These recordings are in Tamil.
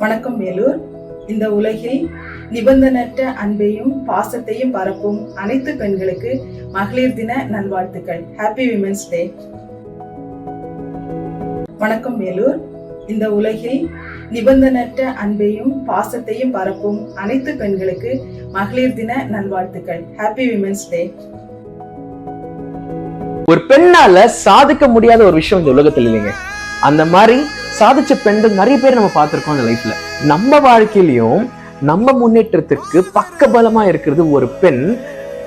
வணக்கம் வேலூர். இந்த உலகில் நிபந்தனற்ற அன்பையும் பாசத்தையும் பரப்பும் அனைத்து பெண்களுக்கு மகளிர் தின நல்வாழ்த்துக்கள். ஹாப்பி விமென்ஸ் டே வணக்கம் வேலூர். இந்த உலகில் நிபந்தனற்ற அன்பையும் பாசத்தையும் பரப்பும் அனைத்து பெண்களுக்கு மகளிர் தின நல்வாழ்த்துக்கள். ஹாப்பி விமென்ஸ் டே ஒரு பெண்ணால சாதிக்க முடியாத ஒரு விஷயம் இந்த உலகத்துல இல்லைங்க. அந்த மாதிரி சாதிச்ச பெண்கள் நிறைய பேர் நம்ம பார்த்துருக்கோம் அந்த லைஃப்ல நம்ம வாழ்க்கையிலையும் நம்ம முன்னேற்றத்துக்கு பக்கபலமா இருக்கிறது ஒரு பெண்.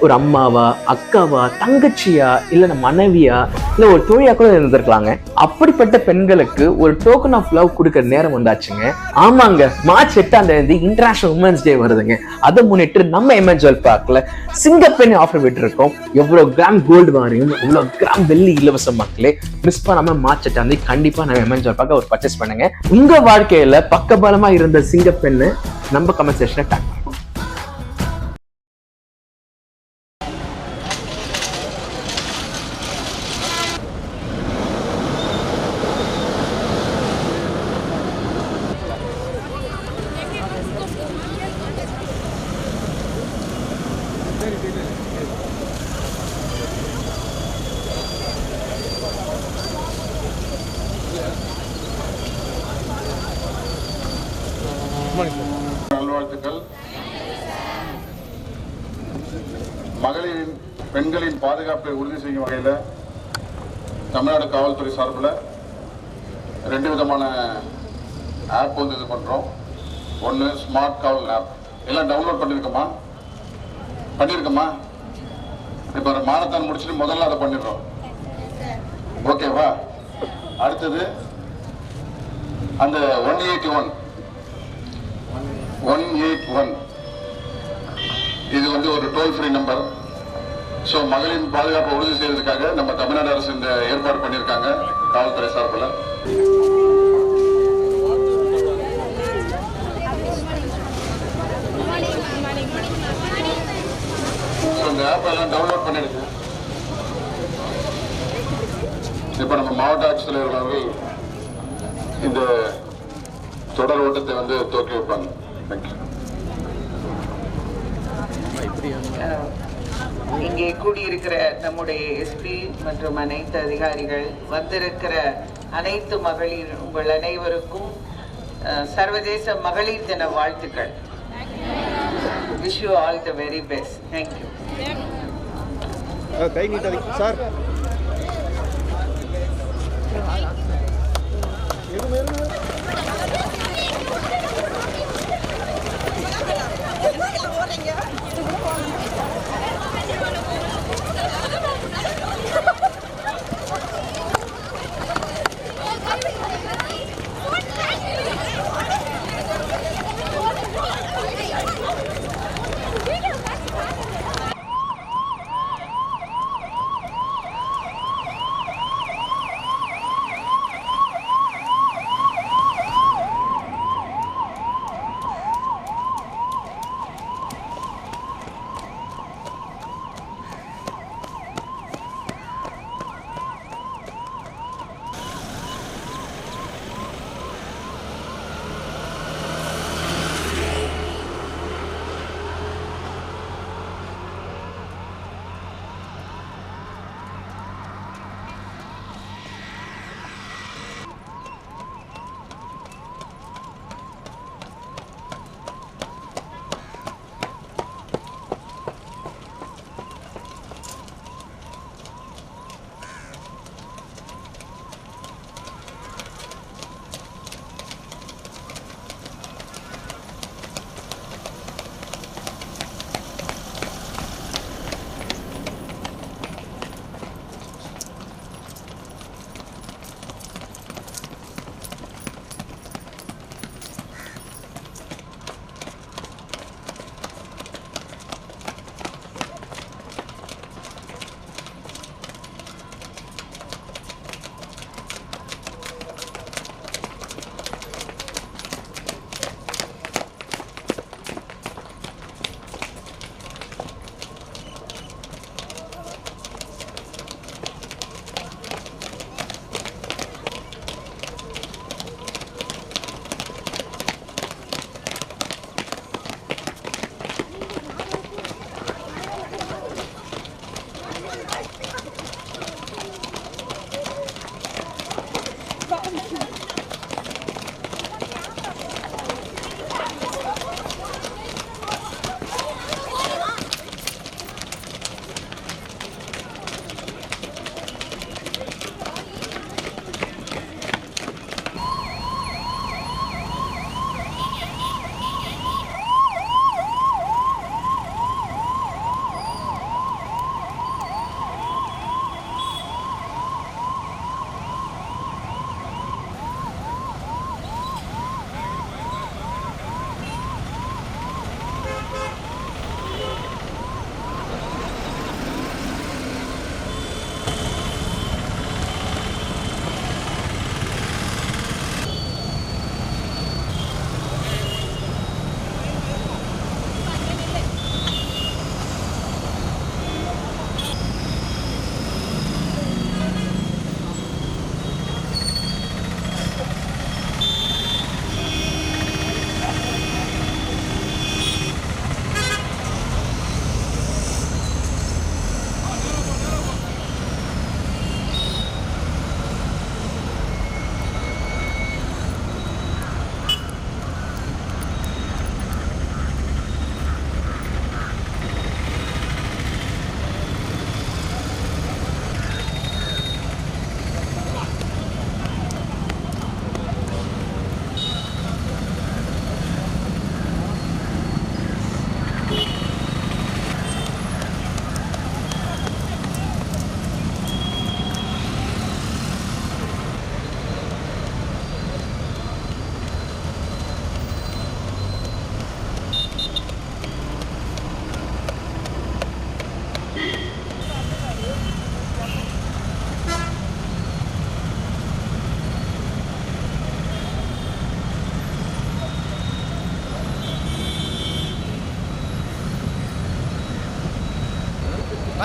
ஒரு அம்மாவா அக்காவா தங்கச்சியா இல்ல மனைவியா இல்லை ஒரு தோழியா கூட இருந்திருக்கலாங்க. அப்படிப்பட்ட பெண்களுக்கு ஒரு டோக்கன் ஆஃப் லவ் கொடுக்கற நேரம் வந்தாச்சுங்க ஆமாங்க மார்ச் எட்டாம் தேதி இன்டர்நேஷனல் உமன்ஸ் டே வருதுங்க. அதை முன்னிட்டு நம்ம எம்என்ஜுவல் பார்க்ல சிங்கப்பெண் ஆஃபர் விட்டுருக்கோம். எவ்வளோ கிராம் கோல்டு வாங்கியும் எவ்வளோ கிராம் வெள்ளி இலவச மக்களே மிஸ் பண்ணாம மார்ச் எட்டாம் தேதி கண்டிப்பா நம்ம எம்என்ஜுவல் பார்க்க ஒரு பர்ச்சேஸ் பண்ணுங்க. உங்க வாழ்க்கையில பக்கபலமா இருந்த சிங்கப்பெண்ணு நம்ம கமெண்ட் செக்ஷனை டேக் நல்வாழ்த்துக்கள். மகளிரின் பெண்களின் பாதுகாப்பை உறுதி செய்யும் வகையில் தமிழ்நாடு காவல்துறை சார்பில் ரெண்டு விதமான ஆப் வந்து இது பண்ணுறோம் ஒன்று ஸ்மார்ட் காவல் ஆப். எல்லாம் டவுன்லோட் பண்ணியிருக்கோமா பண்ணியிருக்கோமா இப்போ ஒரு மாரத்தான் முடிச்சுட்டு முதல்ல அதை பண்ணிடுறோம். ஓகேவா? அடுத்தது அந்த one eighty one. One eight one. இது வந்து ஒரு டோல் ஃப்ரீ நம்பர் ஸோ மகளின் பாதுகாப்பை உறுதி செய்வதற்காக நம்ம தமிழ்நாடு அரசு இந்த ஏற்பாடு பண்ணியிருக்காங்க காவல்துறை சார்பில். ஸோ இந்த ஆப் எல்லாம் டவுன்லோட் பண்ணிடுங்க. இப்போ நம்ம மாவட்ட ஆட்சித்தலைவர் அவர்கள் இந்த தொடர் ஓட்டத்தை வந்து துவக்கி வைப்பாங்க. இங்கே கூடியிருக்கிற நம்முடைய எஸ்பி மற்றும் அனைத்து அதிகாரிகள் வந்திருக்கிற அனைத்து மகளிர் உங்கள் அனைவருக்கும் சர்வதேச மகளிர் தின வாழ்த்துக்கள். Wish all the very best thank you கை நீட்டாதி சார். எதுவும்?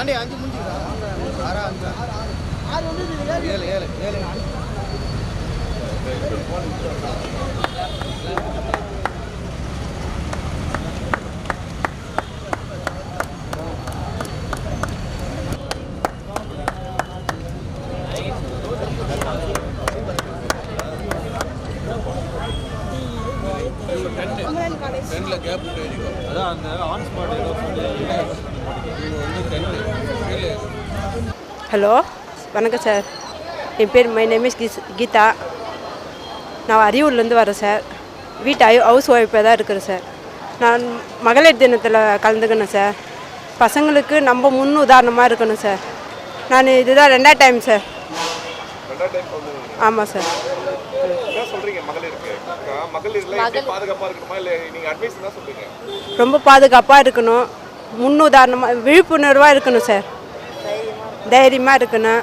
ஆண்டே அஞ்சு முடிஞ்சுக்கிறா ஆறா அஞ்சா? ஏழு ஏழு ஏழு. ஹலோ வணக்கம் சார். என் பேர் மை நேம் இஸ் கீஸ் கீதா. நான் அரியூர்லேருந்து வரேன் சார். வீட்டு ஐ ஹவுஸ் ஒய்ஃபாக தான் இருக்கிறேன் சார். நான் மகளிர் தினத்தில் கலந்துக்கணும் சார். பசங்களுக்கு நம்ம முன் உதாரணமாக இருக்கணும் சார். நான் இதுதான் ரெண்டாவது டைம் சார். ஆமாம் சார். ரொம்ப பாதுகாப்பாக இருக்கணும். முன் உதாரணமாக விழிப்புணர்வாக இருக்கணும் சார். தைரியமாக இருக்கணும்.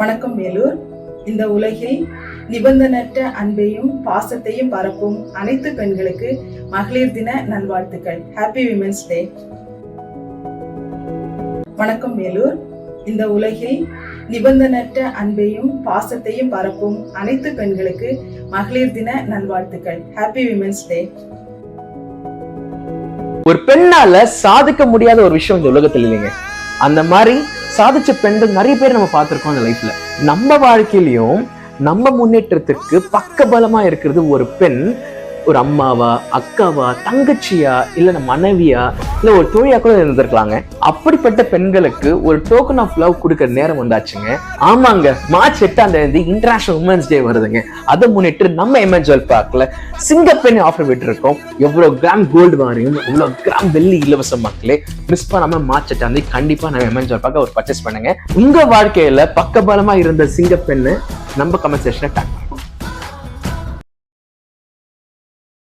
வணக்கம் வேலூர். இந்த உலகில் நிபந்தனற்ற அன்பையும் பாசத்தையும் பரப்பும் அனைத்து பெண்களுக்கு மகளிர் தின நல்வாழ்த்துக்கள். ஹாப்பி விமென்ஸ் டே வணக்கம் வேலூர். இந்த உலகில் நிபந்தனற்ற அன்பையும் பாசத்தையும் பரப்பும் அனைத்து பெண்களுக்கு மகளிர் தின நல்வாழ்த்துக்கள். ஹாப்பி விமென்ஸ் டே ஒரு பெண்ணால சாதிக்க முடியாத ஒரு விஷயம் இந்த உலகத்துல இல்லைங்க. அந்த மாதிரி சாதிச்ச பெண்கள் நிறைய பேர் நம்ம பார்த்துருக்கோம் அந்த லைஃப்ல நம்ம வாழ்க்கையிலையும் நம்ம முன்னேற்றத்துக்கு பக்கபலமா இருக்கிறது ஒரு பெண். ஒரு அம்மாவா அக்காவா தங்கச்சியா இல்ல மனைவியா இல்லை ஒரு தோழியா கூட இருந்திருக்கலாங்க. அப்படிப்பட்ட பெண்களுக்கு ஒரு டோக்கன் ஆஃப் லவ் கொடுக்கற நேரம் வந்தாச்சுங்க. ஆமாங்க மார்ச் எட்டாம் தேதி இன்டர்நேஷனல் உமன்ஸ் டே வருதுங்க. அதை முன்னிட்டு நம்ம எம்என்ஜுவல் பார்க்ல சிங்கப்பெண்ணை ஆஃபர் விட்டுருக்கோம். எவ்வளவு கிராம் கோல்டு வாரியும் எவ்வளவு கிராம் வெள்ளி இலவச மக்களே மிஸ் பண்ணாமல் மார்ச் எட்டாம் தேதி கண்டிப்பா நம்ம எம்என்ஜுவல் பார்க்க ஒரு பர்ச்சேஸ் பண்ணுங்க. உங்கள் வாழ்க்கையில பக்கபலமா இருந்த சிங்கப்பெண்ணு நம்ம கமெண்ட் செக்ஷனை டேக்